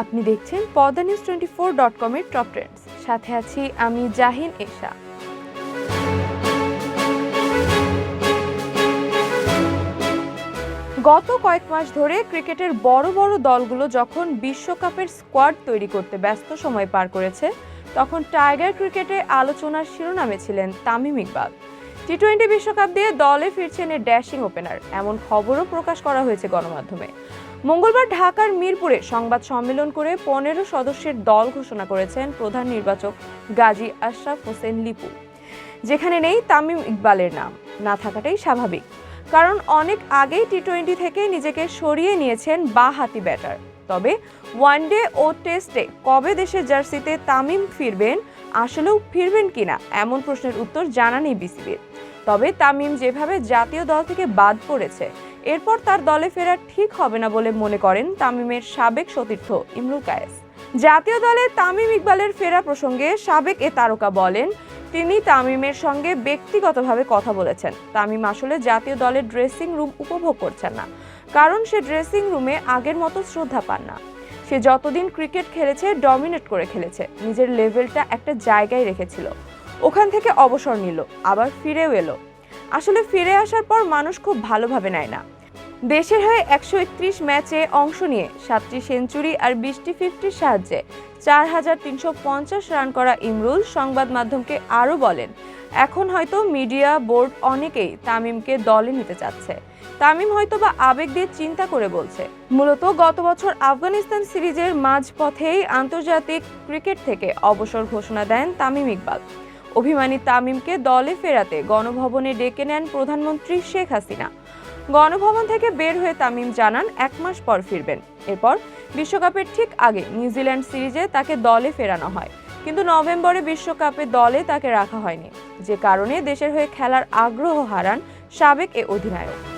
আপনি দেখছেন Padma news twenty four dot কমের টপ ট্রেন্ডস সাথে আছি আমি জাহিন এশা। গত কয়েক মাস ধরে ক্রিকেটের বড় বড় দলগুলো যখন বিশ্বকাপের স্কোয়াড তৈরি করতে ব্যস্ত সময় পার করেছে, তখন টাইগার ক্রিকেটে আলোচনার শিরোনামে ছিলেন তামিম ইকবাল। টি টোয়েন্টি বিশ্বকাপ দিয়ে দলে ফিরছেন এর ড্যাশিং ওপেনার এমন খবরও প্রকাশ করা হয়েছে গণমাধ্যমে। মঙ্গলবার ঢাকার মিরপুরে সংবাদ সম্মেলন করে পনেরো সদস্যের দল ঘোষণা করেছেন প্রধান নির্বাচক গাজী আশরাফ হোসেন লিপু, যেখানে নেই তামিম ইকবালের নাম। না থাকাটাই স্বাভাবিক, কারণ অনেক আগেই টি টোয়েন্টি থেকে নিজেকে সরিয়ে নিয়েছেন বা হাতি ব্যাটার। তবে ওয়ানডে ও টেস্টে কবে দেশের জার্সিতে তামিম ফিরবেন, আসলেও ফিরবেন কিনা এমন প্রশ্নের উত্তর জানা নেই বিসিবির। তবে তামিম যেভাবে জাতীয় দল থেকে বাদ পড়েছে, এরপর তার দলে ফেরা ঠিক হবে না বলে মনে করেন তামিমের সাবেক সতীর্থ ইমরুল কায়েস। জাতীয় দলে তামিম ইকবালের ফেরা প্রসঙ্গে সাবেক এ তারকা বলেন, তিনি তামিমের সঙ্গে ব্যক্তিগতভাবে কথা বলেছেন। তামিম আসলে জাতীয় দলের ড্রেসিং রুম উপভোগ করছেন না, কারণ সে ড্রেসিং রুমে আগের মতো শ্রদ্ধা পান না। সে যতদিন ক্রিকেট খেলেছে, ডমিনেট করে খেলেছে। নিজের লেভেলটা একটা জায়গায় রেখেছিল। ওখান থেকে অবসর নিল, আবার ফিরেও এলো। আসলে ফিরে আসার পর মানুষ খুব ভালোভাবে নেয় না। দেশের হয়ে একশো একত্রিশ ম্যাচে অংশ নিয়ে সাতটি সেঞ্চুরি আর বিশটি ফিফটির সাহায্যে চার হাজার তিনশো পঞ্চাশ রান করা ইমরুল সংবাদ মাধ্যমকে আরও বলেন, এখন হয়তো মিডিয়া বোর্ড অনেকেই তামিমকে দলে নিতে চাচ্ছে। তামিম হয়তো বা আবেগ দিয়ে চিন্তা করে বলছে, মূলত গত বছর আফগানিস্তান সিরিজের মাঝপথেই আন্তর্জাতিক ক্রিকেট থেকে অবসর ঘোষণা দেন তামিম ইকবাল। অভিমানী তামিমকে দলে ফেরাতে গণভবনে ডেকে নেন প্রধানমন্ত্রী শেখ হাসিনা। গণভবন থেকে বের হয়ে তামিম জানান এক মাস পর ফিরবেন। এরপর বিশ্বকাপের ঠিক আগে নিউজিল্যান্ড সিরিজে তাকে দলে ফেরানো হয়। কিন্তু নভেম্বরে বিশ্বকাপে দলে তাকে রাখা হয়নি। যে কারণে দেশের হয়ে খেলার আগ্রহ হারান সাবেক এ অধিনায়ক।